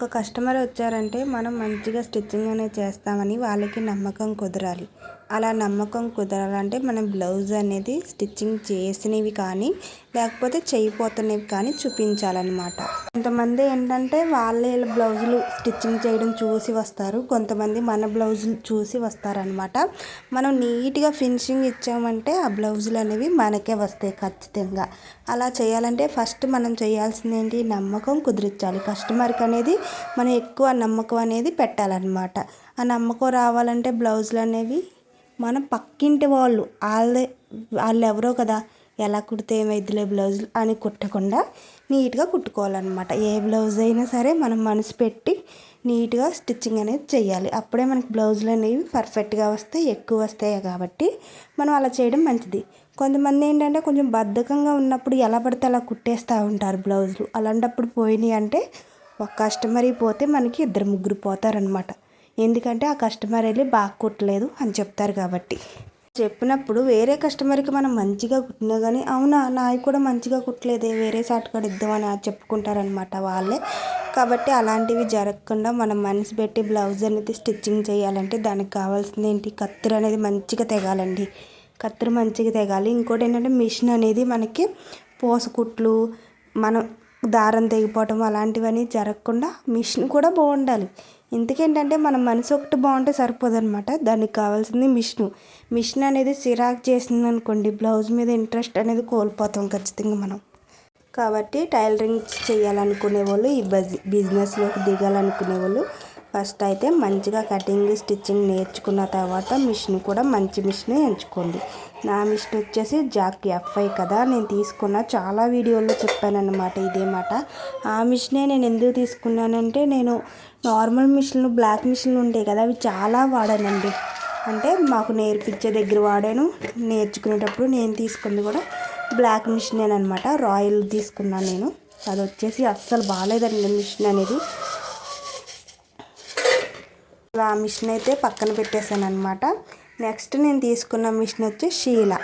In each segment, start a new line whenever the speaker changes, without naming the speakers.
ఒక కస్టమర్ వచ్చారంటే మనం మంచిగా స్టిచ్చింగ్ అనేది చేస్తామని వాళ్ళకి నమ్మకం కుదరాలి. అలా నమ్మకం కుదరాలంటే మనం బ్లౌజ్ అనేది స్టిచ్చింగ్ చేసినవి కానీ లేకపోతే చేయిపోతున్నవి కానీ చూపించాలన్నమాట. కొంతమంది ఏంటంటే వాళ్ళే బ్లౌజులు స్టిచ్చింగ్ చేయడం చూసి వస్తారు. కొంతమంది మన బ్లౌజులు చూసి వస్తారనమాట మనం నీట్గా ఫినిషింగ్ ఇచ్చామంటే ఆ బ్లౌజులు అనేవి మనకే వస్తాయి ఖచ్చితంగా. అలా చేయాలంటే ఫస్ట్ మనం చేయాల్సింది ఏంటి? నమ్మకం కుదిరించాలి. కస్టమర్కి అనేది మనం ఎక్కువ నమ్మకం అనేది పెట్టాలన్నమాట. ఆ నమ్మకం రావాలంటే బ్లౌజులు అనేవి మన పక్కింటి వాళ్ళు వాళ్ళే వాళ్ళు ఎవరో కదా ఎలా కుడితే ఏమైద్దిలే బ్లౌజులు అని కుట్టకుండా నీట్గా కుట్టుకోవాలన్నమాట. ఏ బ్లౌజ్ అయినా సరే మనం మనసు పెట్టి నీట్గా స్టిచ్చింగ్ అనేది చేయాలి అప్పుడే మనకి బ్లౌజులు అనేవి పర్ఫెక్ట్గా వస్తాయి ఎక్కువ వస్తాయి కాబట్టి మనం అలా చేయడం మంచిది. కొంతమంది ఏంటంటే కొంచెం బద్ధకంగా ఉన్నప్పుడు ఎలా పడితే అలా కుట్టేస్తూ ఉంటారు బ్లౌజులు. అలాంటప్పుడు పోయినాయి అంటే ఒక కస్టమర్ పోతే మనకి ఇద్దరు ముగ్గురు పోతారనమాట ఎందుకంటే ఆ కస్టమర్ వెళ్ళి బాగా కుట్టలేదు అని చెప్తారు కాబట్టి. చెప్పినప్పుడు వేరే కస్టమర్కి మనం మంచిగా కుట్టినా కానీ అవునా నాయి కూడా మంచిగా కుట్టలేదే వేరే షార్ట్ కట్ ఇద్దామని చెప్పుకుంటారనమాట వాళ్ళే. కాబట్టి అలాంటివి జరగకుండా మనం మనసు పెట్టి బ్లౌజ్ అనేది స్టిచ్చింగ్ చేయాలంటే దానికి కావాల్సింది ఏంటి? కత్తిరి అనేది మంచిగా తెగాలండి. కత్తిరి మంచిగా తెగాలి. ఇంకోటి ఏంటంటే మిషన్ అనేది మనకి పోసకుట్లు మనం దారం తెగిపోవటం అలాంటివన్నీ జరగకుండా మిషన్ కూడా బాగుండాలి. ఇంతకేంటంటే మన మనసు ఒకటి బాగుంటే సరిపోదనమాట దానికి కావాల్సింది మిషన్. మిషన్ అనేది సిరాక్ చేసింది అనుకోండి బ్లౌజ్ మీద ఇంట్రెస్ట్ అనేది కోల్పోతాం ఖచ్చితంగా మనం. కాబట్టి టైలరింగ్ చేయాలనుకునే వాళ్ళు ఈ బిజినెస్లోకి దిగాలనుకునే వాళ్ళు ఫస్ట్ అయితే మంచిగా కటింగ్ స్టిచ్చింగ్ నేర్చుకున్న తర్వాత మిషన్ కూడా మంచి మిషన్ ఎంచుకోండి. నా మిషన్ వచ్చేసి జాక్ ఎఫ్ఐ కదా నేను తీసుకున్న చాలా వీడియోల్లో చెప్పానన్నమాట ఇదే మాట. ఆ మిషనే నేను ఎందుకు తీసుకున్నానంటే నేను నార్మల్ మిషన్లు బ్లాక్ మిషన్లు ఉంటాయి కదా అవి చాలా వాడానండి. అంటే మాకు నేర్పించే దగ్గర వాడాను. నేర్చుకునేటప్పుడు నేను తీసుకుంది కూడా బ్లాక్ మిషన్ అనమాట రాయల్ తీసుకున్నాను నేను. అది వచ్చేసి అస్సలు బాగాలేదండి మిషన్ అనేది. ఆ మిషన్ అయితే పక్కన పెట్టేశాను అనమాట నెక్స్ట్ నేను తీసుకున్న మిషన్ వచ్చి షీలా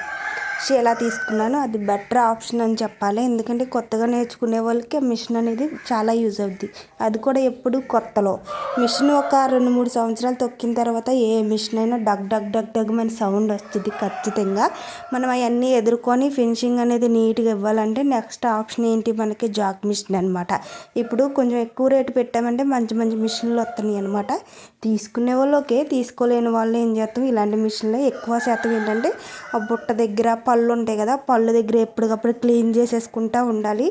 ఎలా తీసుకున్నాను అది బెటర్ ఆప్షన్ అని చెప్పాలి. ఎందుకంటే కొత్తగా నేర్చుకునే వాళ్ళకి మిషన్ అనేది చాలా యూజ్ అవుద్ది. అది కూడా ఎప్పుడు కొత్తలో. మిషన్ ఒక రెండు మూడు సంవత్సరాలు తొక్కిన తర్వాత ఏ మిషన్ అయినా డగ్ డగ్ డగ్ డగ్ మన సౌండ్ వస్తుంది ఖచ్చితంగా. మనం అవన్నీ ఎదుర్కొని ఫినిషింగ్ అనేది నీట్గా ఇవ్వాలంటే నెక్స్ట్ ఆప్షన్ ఏంటి మనకి జాక్ మిషన్ అనమాట ఇప్పుడు కొంచెం ఎక్కువ రేటు పెట్టామంటే మంచి మంచి మిషన్లు వస్తున్నాయి అనమాట తీసుకునే వాళ్ళు ఓకే తీసుకోలేని వాళ్ళు ఏం చేస్తాం? ఇలాంటి మిషన్లో ఎక్కువ శాతం ఏంటంటే ఆ బుట్ట దగ్గర పళ్ళు ఉంటాయి కదా పళ్ళు దగ్గర ఎప్పటికప్పుడు క్లీన్ చేసేసుకుంటూ ఉండాలి.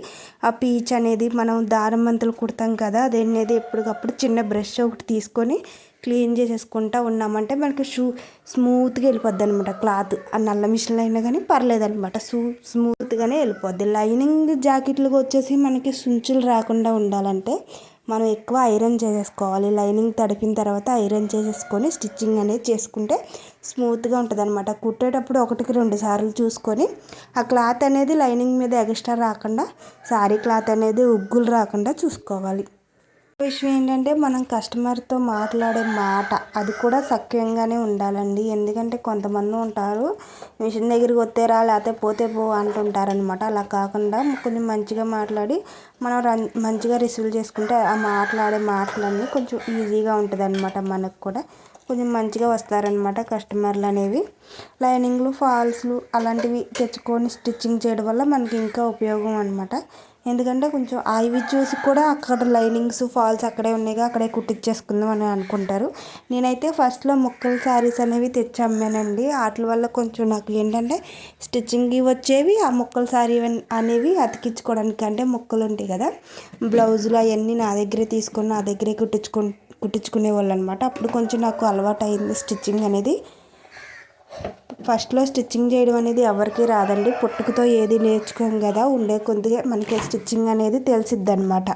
ఆ పీచ్ అనేది మనం దారం మంతులు కుడతాం కదా అది అనేది ఎప్పటికప్పుడు చిన్న బ్రష్ ఒకటి తీసుకొని క్లీన్ చేసేసుకుంటూ ఉన్నామంటే మనకి షూ స్మూత్గా వెళ్ళిపోద్ది అనమాట క్లాత్. ఆ నల్ల మిషన్లు అయినా కానీ పర్లేదు అనమాట సూ స్మూత్గానే వెళ్ళిపోద్ది. లైనింగ్ జాకెట్లకు వచ్చేసి మనకి సుంచులు రాకుండా ఉండాలంటే మనం ఎక్కువ ఐరన్ చేసేసుకోవాలి. లైనింగ్ తడిపిన తర్వాత ఐరన్ చేసేసుకొని స్టిచ్చింగ్ అనేది చేసుకుంటే స్మూత్గా ఉంటుంది అనమాట కుట్టేటప్పుడు ఒకటికి రెండు సార్లు చూసుకొని ఆ క్లాత్ అనేది లైనింగ్ మీద ఎక్స్ట్రా రాకుండా శారీ క్లాత్ అనేది ఉగ్గులు రాకుండా చూసుకోవాలి. విషయం ఏంటంటే మనం కస్టమర్తో మాట్లాడే మాట అది కూడా సఖ్యంగానే ఉండాలండి. ఎందుకంటే కొంతమంది ఉంటారు మిషన్ దగ్గరికి వస్తేరా లేకపోతే పోతే పో అంటుంటారనమాట అలా కాకుండా కొంచెం మంచిగా మాట్లాడి మనం రన్ మంచిగా రిసీవ్ చేసుకుంటే ఆ మాట్లాడే మాటలన్నీ కొంచెం ఈజీగా ఉంటుంది అనమాట మనకు కూడా. కొంచెం మంచిగా వస్తారనమాట కస్టమర్లు అనేవి. లైనింగ్లు ఫాల్స్లు అలాంటివి తెచ్చుకొని స్టిచ్చింగ్ చేయడం వల్ల మనకి ఇంకా ఉపయోగం అనమాట ఎందుకంటే కొంచెం అవి చూసి కూడా అక్కడ లైనింగ్స్ ఫాల్స్ అక్కడే ఉన్నాయిగా అక్కడే కుట్టించేసుకుందాం అని అనుకుంటారు. నేనైతే ఫస్ట్లో ముక్కలు శారీస్ అనేవి తెచ్చి అమ్మానండి వాటి వల్ల కొంచెం నాకు ఏంటంటే స్టిచ్చింగ్ వచ్చేవి ఆ ముక్కలు శారీ అనేవి అతికించుకోవడానికి అంటే ముక్కలు ఉంటాయి కదా. బ్లౌజులు అవన్నీ నా దగ్గరే తీసుకొని నా దగ్గరే కుట్టించుకు కుట్టించుకునే వాళ్ళు అనమాట అప్పుడు కొంచెం నాకు అలవాటు అయింది స్టిచ్చింగ్ అనేది. ఫస్ట్లో స్టిచ్చింగ్ చేయడం అనేది ఎవరికి రాదండి. పుట్టుకతో ఏది నేర్చుకోం కదా ఉండే కొద్దిగా మనకి స్టిచ్చింగ్ అనేది తెలిసిద్ది అనమాట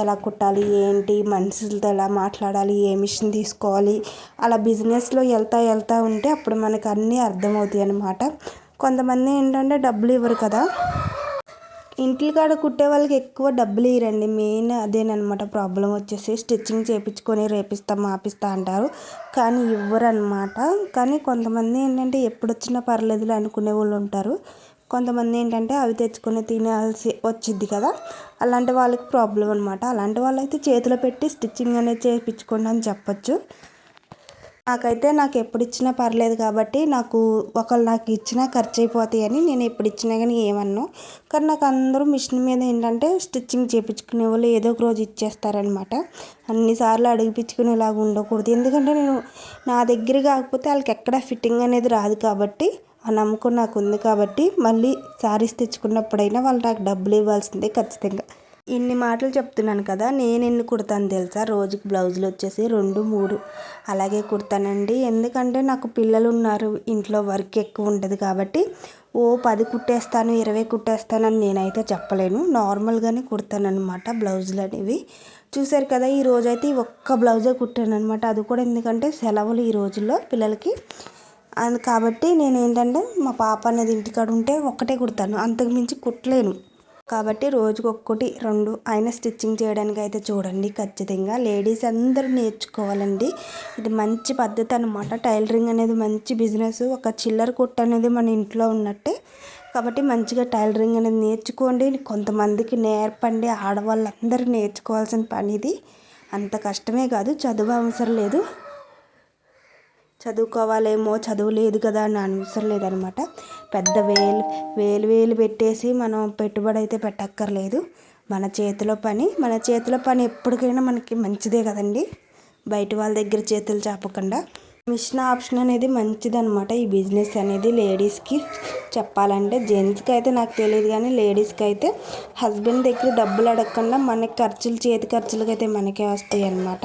ఎలా కుట్టాలి ఏంటి మనుషులతో ఎలా మాట్లాడాలి ఏ మిషన్ తీసుకోవాలి అలా బిజినెస్లో వెళ్తా వెళ్తా ఉంటే అప్పుడు మనకు అన్నీ అర్థమవుతాయి అనమాట కొంతమంది ఏంటంటే డబ్బులు ఇవ్వరు కదా. ఇంటి కాడ కుట్టే వాళ్ళకి ఎక్కువ డబ్బులు ఇవ్వరండి మెయిన్ అదేనమాట ప్రాబ్లం వచ్చేసి స్టిచ్చింగ్ చేయించుకొని రేపిస్తా మాపిస్తా అంటారు. కానీ ఇవ్వరు అనమాట కానీ కొంతమంది ఏంటంటే ఎప్పుడు వచ్చినా పర్లేదులే అనుకునే వాళ్ళు ఉంటారు. కొంతమంది ఏంటంటే అవి తెచ్చుకొని తినాల్సి వచ్చింది కదా. అలాంటి వాళ్ళకి ప్రాబ్లం అనమాట అలాంటి వాళ్ళైతే చేతిలో పెట్టి స్టిచ్చింగ్ అనేది చేయించుకోండి అని చెప్పొచ్చు. నాకైతే నాకు ఎప్పుడు ఇచ్చినా పర్లేదు కాబట్టి నాకు ఒకళ్ళు నాకు ఇచ్చినా ఖర్చు అయిపోతాయి అని నేను ఎప్పుడు ఇచ్చినా కానీ ఏమన్నా. కానీ నాకు అందరూ మిషన్ మీద ఏంటంటే స్టిచ్చింగ్ చేయించుకునే వాళ్ళు ఏదో ఒక రోజు ఇచ్చేస్తారనమాట. అన్నిసార్లు అడిగిపించుకునేలాగా ఉండకూడదు. ఎందుకంటే నేను నా దగ్గర కాకపోతే వాళ్ళకి ఎక్కడ ఫిట్టింగ్ అనేది రాదు కాబట్టి ఆ నమ్మకం నాకు ఉంది కాబట్టి మళ్ళీ శారీస్ తెచ్చుకున్నప్పుడైనా వాళ్ళు నాకు డబ్బులు ఇవ్వాల్సిందే ఖచ్చితంగా. ఇన్ని మాటలు చెప్తున్నాను కదా నేను ఎన్ని కుడతాను తెలుసా? రోజుకి బ్లౌజులు వచ్చేసి రెండు మూడు. అలాగే కుడతానండి ఎందుకంటే నాకు పిల్లలు ఉన్నారు ఇంట్లో వర్క్ ఎక్కువ ఉంటుంది కాబట్టి ఓ పది కుట్టేస్తాను ఇరవై కుట్టేస్తానని నేనైతే చెప్పలేను. నార్మల్గానే కుడతాను అనమాట బ్లౌజులు అనేవి. చూసారు కదా ఈ రోజైతే ఒక్క బ్లౌజే కుట్టాను అనమాట అది కూడా ఎందుకంటే సెలవులు ఈ రోజుల్లో పిల్లలకి. అది కాబట్టి నేను ఏంటంటే మా పాప అనేది ఇంటికాడ ఉంటే ఒక్కటే కుడతాను. అంతకు మించి కుట్టలేను. కాబట్టి రోజుకి ఒక్కటి రెండు ఆయన స్టిచ్చింగ్ చేయడానికి అయితే చూడండి ఖచ్చితంగా. లేడీస్ అందరూ నేర్చుకోవాలండి. ఇది మంచి పద్ధతి అనమాట టైలరింగ్ అనేది మంచి బిజినెస్. ఒక చిల్లర కుట్టు అనేది మన ఇంట్లో ఉన్నట్టే. కాబట్టి మంచిగా టైలరింగ్ అనేది నేర్చుకోండి. కొంతమందికి నేర్పండి. ఆడవాళ్ళందరూ నేర్చుకోవాల్సిన పని ఇది అంత కష్టమే కాదు. చదువు అవసరం లేదు. చదువుకోవాలేమో చదువు లేదు కదా అని అవసరం లేదనమాట. పెద్ద వేలు వేలు వేలు పెట్టేసి మనం పెట్టుబడి అయితే పెట్టక్కర్లేదు. మన చేతిలో పని మన చేతిలో పని ఎప్పటికైనా మనకి మంచిదే కదండి. బయట వాళ్ళ దగ్గర చేతులు చాపకుండా. మిషన్ ఆప్షన్ అనేది మంచిది అనమాట ఈ బిజినెస్ అనేది లేడీస్కి. చెప్పాలంటే జెంట్స్కి అయితే నాకు తెలియదు కానీ లేడీస్కి అయితే హస్బెండ్ దగ్గర డబ్బులు అడగకుండా మనకి ఖర్చులు చేతి ఖర్చులకి అయితే మనకే వస్తాయి అనమాట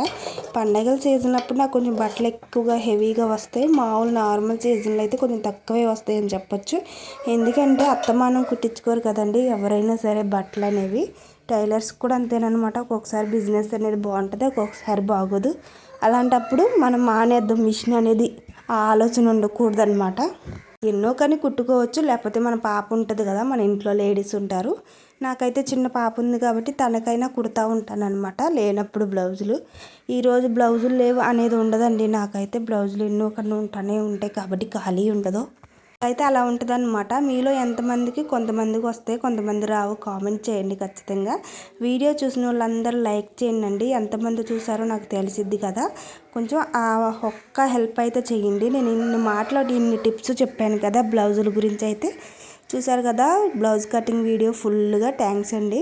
పండగల సీజన్ అప్పుడు నాకు కొంచెం బట్టలు ఎక్కువగా హెవీగా వస్తాయి. మామూలు నార్మల్ సీజన్లో అయితే కొంచెం తక్కువే వస్తాయి అని చెప్పొచ్చు. ఎందుకంటే అత్తమానం కుట్టించుకోరు కదండి ఎవరైనా సరే బట్టలు అనేవి టైలర్స్ కూడా అంతేనమాట ఒక్కొక్కసారి బిజినెస్ అనేది బాగుంటుంది ఒక్కొక్కసారి బాగోదు. అలాంటప్పుడు మనం మానేద్దాం మిషన్ అనేది ఆ ఆలోచన ఉండకూడదు అనమాట ఎన్నో కానీ కుట్టుకోవచ్చు లేకపోతే మన పాప ఉంటుంది కదా మన ఇంట్లో లేడీస్ ఉంటారు. నాకైతే చిన్న పాప ఉంది కాబట్టి తనకైనా కుడతా ఉంటాననమాట లేనప్పుడు బ్లౌజులు. ఈరోజు బ్లౌజులు లేవు అనేది ఉండదండి. నాకైతే బ్లౌజులు ఎన్నో కన్నా ఉంటానే ఉంటాయి కాబట్టి ఖాళీ ఉండదు. అయితే అలా ఉంటుందన్నమాట. మీలో ఎంతమందికి కొంతమందికి వస్తే కొంతమంది రావు కామెంట్ చేయండి ఖచ్చితంగా. వీడియో చూసిన వాళ్ళందరూ లైక్ చేయండి ఎంతమంది చూసారో నాకు తెలిసిద్ది కదా. కొంచెం ఆ ఒక్క హెల్ప్ అయితే చేయండి. నేను ఇన్ని మాట్లాడి ఇన్ని టిప్స్ చెప్పాను కదా బ్లౌజుల గురించి అయితే. చూసారు కదా బ్లౌజ్ కటింగ్ వీడియో ఫుల్గా థ్యాంక్స్ అండి.